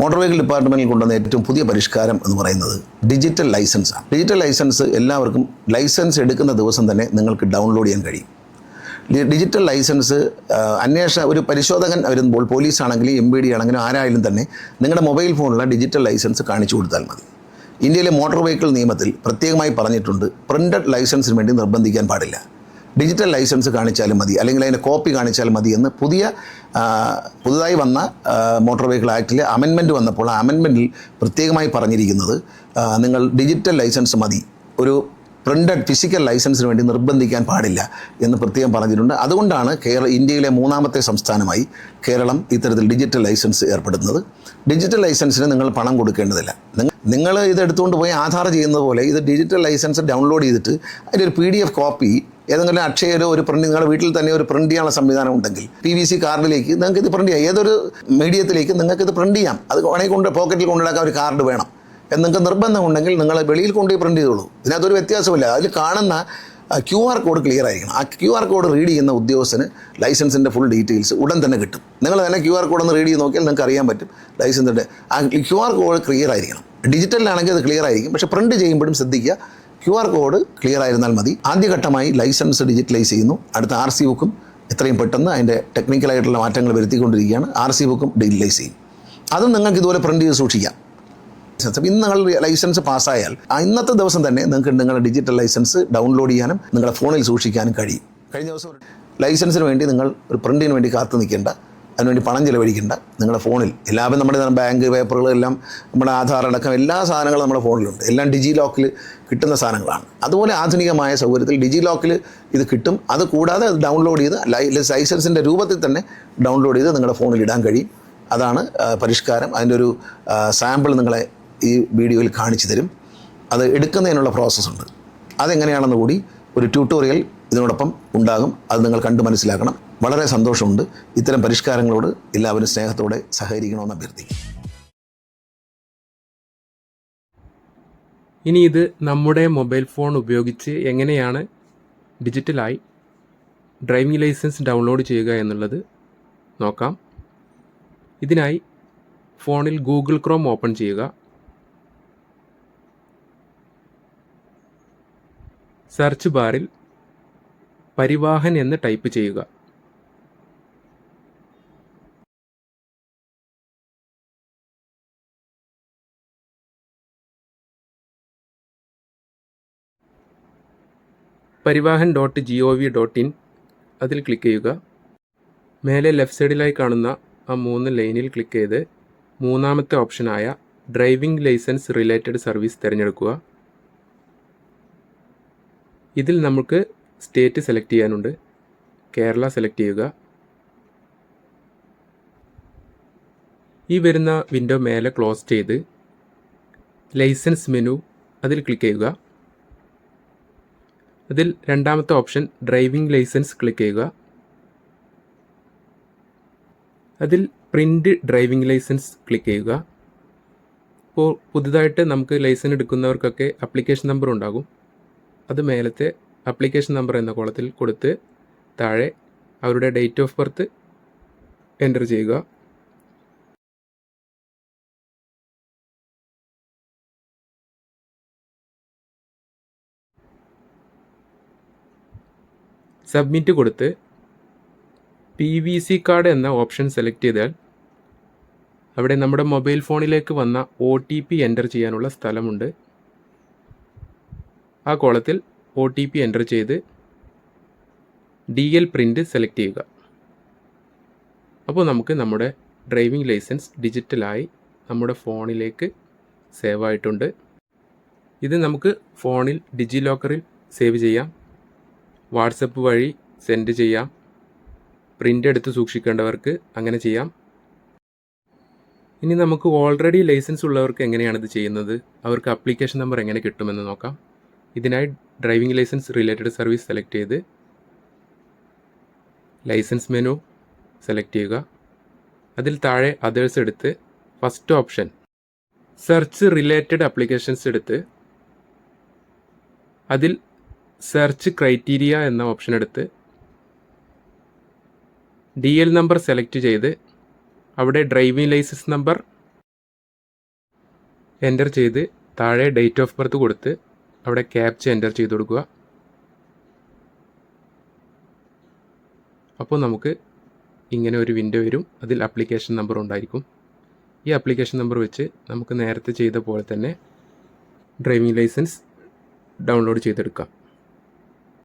Motor vehicle ഡിപ്പാർട്ട്മെന്റിൽ കൊണ്ടുവന്ന ഏറ്റവും പുതിയ പരിഷ്കാരം എന്ന് പറയുന്നത് ഡിജിറ്റൽ ലൈസൻസ് ആണ്. ഡിജിറ്റൽ ലൈസൻസ് എല്ലാവർക്കും ലൈസൻസ് എടുക്കുന്ന ദിവസം തന്നെ നിങ്ങൾക്ക് ഡൗൺലോഡ് ചെയ്യാൻ കഴിയും. ഡിജിറ്റൽ ലൈസൻസ് അന്വേഷണ ഒരു പരിശോധകൻ വരുമ്പോൾ പോലീസ് ആണെങ്കിലും എം ബി ഡി ആണെങ്കിലും ആരായാലും തന്നെ നിങ്ങളുടെ മൊബൈൽ ഫോണിലുള്ള ഡിജിറ്റൽ ലൈസൻസ് കാണിച്ചു കൊടുത്താൽ മതി. ഇന്ത്യയിലെ മോട്ടോർ വെഹിക്കിൾ നിയമത്തിൽ പ്രത്യേകമായി പറഞ്ഞിട്ടുണ്ട് പ്രിന്റഡ് ലൈസൻസിന് വേണ്ടി നിർബന്ധിക്കാൻ പാടില്ല. ഡിജിറ്റൽ ലൈസൻസ് കാണിച്ചാലും മതി അല്ലെങ്കിൽ അതിന്റെ കോപ്പി കാണിച്ചാൽ മതി എന്ന് പുതിയ പുതുതായി വന്ന മോട്ടോർ വെഹിക്കിൾ ആക്ടിലെ അമെൻമെന്റ് വന്നപ്പോൾ ആ അമെൻമെന്റിൽ പ്രത്യേകമായി പറഞ്ഞിരിക്കുന്നത് നിങ്ങൾ ഡിജിറ്റൽ ലൈസൻസ് മതി ഒരു പ്രിന്റഡ് ഫിസിക്കൽ ലൈസൻസിന് വേണ്ടി നിർബന്ധിക്കാൻ പാടില്ല എന്ന് പ്രത്യേകം പറഞ്ഞിട്ടുണ്ട്. അതുകൊണ്ടാണ് കേരള ഇന്ത്യയിലെ മൂന്നാമത്തെ സംസ്ഥാനമായി കേരളം ഇത്തരത്തിൽ ഡിജിറ്റൽ ലൈസൻസ് ഏർപ്പെടുത്തുന്നത് ഡിജിറ്റൽ ലൈസൻസിന് നിങ്ങൾ പണം കൊടുക്കേണ്ടതില്ല. നിങ്ങൾ ഇത് എടുത്തുകൊണ്ട് പോയി ആധാർ ചെയ്യുന്നത് പോലെ ഇത് ഡിജിറ്റൽ ലൈസൻസ് ഡൗൺലോഡ് ചെയ്തിട്ട് അതിന്റെ ഒരു പി ഡി എഫ് കോപ്പി ഏതെങ്കിലും അക്ഷയയിലോ ഒരു പ്രിന്റ് നിങ്ങളുടെ വീട്ടിൽ തന്നെ ഒരു പ്രിന്റ് ചെയ്യാനുള്ള സംവിധാനം ഉണ്ടെങ്കിൽ പി വി സി കാർഡിലേക്ക് നിങ്ങൾക്ക് ഇത് പ്രിന്റ് ചെയ്യാം. ഏതൊരു മീഡിയത്തിലേക്ക് നിങ്ങൾക്ക് ഇത് പ്രിന്റ് ചെയ്യാം. അത് വേണമെങ്കിൽ കൊണ്ട് പോക്കറ്റിൽ കൊണ്ടുനടക്കാൻ ഒരു കാർഡ് വേണം. എന്ന് നിങ്ങൾക്ക് നിർബന്ധമുണ്ടെങ്കിൽ നിങ്ങൾ വെളിയിൽ കൊണ്ടുപോയി പ്രിന്റ് ചെയ്തോളൂ. ഇതിനകത്തൊരു വ്യത്യാസമില്ല അതിൽ കാണുന്ന ക്യു ആർ കോഡ് ക്ലിയർ ആയിരിക്കണം. ആ ക്യു ആർ കോഡ് റീഡ് ചെയ്യുന്ന ഉദ്യോഗസ്ഥന് ലൈസൻസിന്റെ ഫുൾ ഡീറ്റെയിൽസ് ഉടൻ തന്നെ കിട്ടും. നിങ്ങൾ തന്നെ ക്യു ആർ കോഡ് ഒന്ന് റീഡ് ചെയ്ത് നോക്കിയാൽ നിങ്ങൾക്ക് അറിയാൻ പറ്റും ലൈസൻസിന്റെ ആ ക്യു ആർ കോഡ് ക്ലിയർ ആയിരിക്കണം ഡിജിറ്റലിലാണെങ്കിൽ അത് ക്ലിയർ ആയിരിക്കും. പക്ഷേ പ്രിന്റ് ചെയ്യുമ്പോഴും ശ്രദ്ധിക്കുക ക്യു ആർ കോഡ് ക്ലിയർ ആയിരുന്നാൽ മതി. ആദ്യഘട്ടമായി ലൈസൻസ് ഡിജിറ്റലൈസ് ചെയ്യുന്നു. അടുത്ത ആർ സി ബുക്കും എത്രയും പെട്ടെന്ന് അതിന്റെ ടെക്നിക്കലായിട്ടുള്ള മാറ്റങ്ങൾ വരുത്തിക്കൊണ്ടിരിക്കുകയാണ്. ആർ സി ബുക്കും ഡിജിറ്റലൈസ് ചെയ്യും. അതും നിങ്ങൾക്ക് ഇതുപോലെ പ്രിന്റ് ചെയ്ത് സൂക്ഷിക്കാം. ഇന്ന് നിങ്ങൾ ലൈസൻസ് പാസ്സായാൽ ആ ഇന്നത്തെ ദിവസം തന്നെ നിങ്ങൾക്ക് നിങ്ങളുടെ ഡിജിറ്റൽ ലൈസൻസ് ഡൗൺലോഡ് ചെയ്യാനും നിങ്ങളുടെ ഫോണിൽ സൂക്ഷിക്കാനും കഴിയും. കഴിഞ്ഞ ദിവസം ലൈസൻസിന് വേണ്ടി നിങ്ങൾ ഒരു പ്രിന്റിന് വേണ്ടി കാത്തു നിൽക്കേണ്ട അതിനുവേണ്ടി പണം ചിലവഴിക്കേണ്ട. നിങ്ങളുടെ ഫോണിൽ. എല്ലാവരും നമ്മുടെ ബാങ്ക് പേപ്പറുകൾ എല്ലാം നമ്മുടെ ആധാർ അടക്കം എല്ലാ സാധനങ്ങളും നമ്മുടെ ഫോണിലുണ്ട്. എല്ലാം ഡിജി ലോക്കിൽ കിട്ടുന്ന സാധനങ്ങളാണ്. അതുപോലെ ആധുനികമായ സൗകര്യത്തിൽ ഡിജി ലോക്കിൽ ഇത് കിട്ടും. അത് കൂടാതെ ഡൗൺലോഡ് ചെയ്ത് ലൈസൻസിന്റെ രൂപത്തിൽ തന്നെ ഡൗൺലോഡ് ചെയ്ത് നിങ്ങളുടെ ഫോണിൽ ഇടാൻ കഴിയും. അതാണ് പരിഷ്കാരം. അതിന്റെ ഒരു സാമ്പിൾ നിങ്ങളെ ഈ വീഡിയോയിൽ കാണിച്ചു തരും. അത് എടുക്കുന്നതിനുള്ള പ്രോസസ്സുണ്ട് അതെങ്ങനെയാണെന്ന് കൂടി ഒരു ട്യൂട്ടോറിയൽ ഇതിനോടൊപ്പം ഉണ്ടാകും. അത് നിങ്ങൾ കണ്ട് മനസ്സിലാക്കണം. വളരെ സന്തോഷമുണ്ട്. ഇത്തരം പരിഷ്കാരങ്ങളോട് എല്ലാവരും സ്നേഹത്തോടെ സഹകരിക്കണമെന്ന് അഭ്യർത്ഥിക്കും ഇനി ഇത് നമ്മുടെ മൊബൈൽ ഫോൺ ഉപയോഗിച്ച് എങ്ങനെയാണ് ഡിജിറ്റലായി ഡ്രൈവിംഗ് ലൈസൻസ് ഡൗൺലോഡ് ചെയ്യുക എന്നുള്ളത് നോക്കാം. ഇതിനായി ഫോണിൽ ഗൂഗിൾ ക്രോം ഓപ്പൺ ചെയ്യുക. സെർച്ച് ബാറിൽ പരിവാഹൻ എന്ന് ടൈപ്പ് ചെയ്യുക. Parivahan dot G O V dot in അതിൽ ക്ലിക്ക് ചെയ്യുക. മേലെ ലെഫ്റ്റ് സൈഡിലായി കാണുന്ന ആ മൂന്ന് ലൈനിൽ ക്ലിക്ക് ചെയ്ത് മൂന്നാമത്തെ ഓപ്ഷനായ ഡ്രൈവിംഗ് ലൈസൻസ് റിലേറ്റഡ് സർവീസ് തിരഞ്ഞെടുക്കുക. ഇതിൽ നമുക്ക് സ്റ്റേറ്റ് സെലക്ട് ചെയ്യാനുണ്ട്. കേരള സെലക്ട് ചെയ്യുക. ഈ വരുന്ന വിൻഡോ മേലെ ക്ലോസ് ചെയ്ത് ലൈസൻസ് മെനു അതിൽ ക്ലിക്ക് ചെയ്യുക. അതിൽ രണ്ടാമത്തെ ഓപ്ഷൻ ഡ്രൈവിംഗ് ലൈസൻസ് ക്ലിക്ക് ചെയ്യുക. അതിൽ പ്രിന്റ് ഡ്രൈവിംഗ് ലൈസൻസ് ക്ലിക്ക് ചെയ്യുക. ഇപ്പോൾ പുതുതായിട്ട് നമുക്ക് ലൈസൻസ് എടുക്കുന്നവർക്കൊക്കെ അപ്ലിക്കേഷൻ നമ്പർ ഉണ്ടാകും. അത് മേലത്തെ അപ്ലിക്കേഷൻ നമ്പർ എന്ന കോളത്തിൽ കൊടുത്ത് താഴെ അവരുടെ ഡേറ്റ് ഓഫ് ബർത്ത് എന്റർ ചെയ്യുക. സബ്മിറ്റ് കൊടുത്ത് പി വി സി കാർഡ് എന്ന ഓപ്ഷൻ സെലക്ട് ചെയ്താൽ അവിടെ നമ്മുടെ മൊബൈൽ ഫോണിലേക്ക് വന്ന ഒ ടി പി എന്റർ ചെയ്യാനുള്ള സ്ഥലമുണ്ട്. ആ കോളത്തിൽ ഒ ടി പി എന്റർ ചെയ്ത് ഡി എൽ പ്രിന്റ് സെലക്ട് ചെയ്യുക. അപ്പോൾ നമുക്ക് നമ്മുടെ ഡ്രൈവിംഗ് ലൈസൻസ് ഡിജിറ്റലായി നമ്മുടെ ഫോണിലേക്ക് സേവ് ആയിട്ടുണ്ട്. ഇത് നമുക്ക് ഫോണിൽ ഡിജി ലോക്കറിൽ സേവ് ചെയ്യാം. വാട്സപ്പ് വഴി സെൻഡ് ചെയ്യാം. പ്രിന്റ് എടുത്ത് സൂക്ഷിക്കേണ്ടവർക്ക് അങ്ങനെ ചെയ്യാം. ഇനി നമുക്ക് ഓൾറെഡി ലൈസൻസ് ഉള്ളവർക്ക് എങ്ങനെയാണ് ഇത് ചെയ്യുന്നത്? അവർക്ക് അപ്ലിക്കേഷൻ നമ്പർ എങ്ങനെ കിട്ടുമെന്ന് നോക്കാം. ഇതിനായി driving licence related service select ചെയ്ത് ലൈസൻസ് മെനു സെലക്ട് ചെയ്യുക. അതിൽ താഴെ അതേഴ്സ് എടുത്ത് first option search related applications എടുത്ത് അതിൽ സെർച്ച് ക്രൈറ്റീരിയ എന്ന ഓപ്ഷൻ എടുത്ത് ഡി എൽ നമ്പർ സെലക്ട് ചെയ്ത് അവിടെ ഡ്രൈവിംഗ് ലൈസൻസ് നമ്പർ എന്റർ ചെയ്ത് താഴെ ഡേറ്റ് ഓഫ് ബർത്ത് കൊടുത്ത് അവിടെ ക്യാപ്ച എന്റർ ചെയ്ത് കൊടുക്കുക. അപ്പോൾ നമുക്ക് ഇങ്ങനെ ഒരു വിൻഡോ വരും. അതിൽ അപ്ലിക്കേഷൻ നമ്പർ ഉണ്ടായിരിക്കും. ഈ അപ്ലിക്കേഷൻ നമ്പർ വെച്ച് നമുക്ക് നേരത്തെ ചെയ്ത പോലെ തന്നെ ഡ്രൈവിംഗ് ലൈസൻസ് ഡൗൺലോഡ് ചെയ്തെടുക്കാം.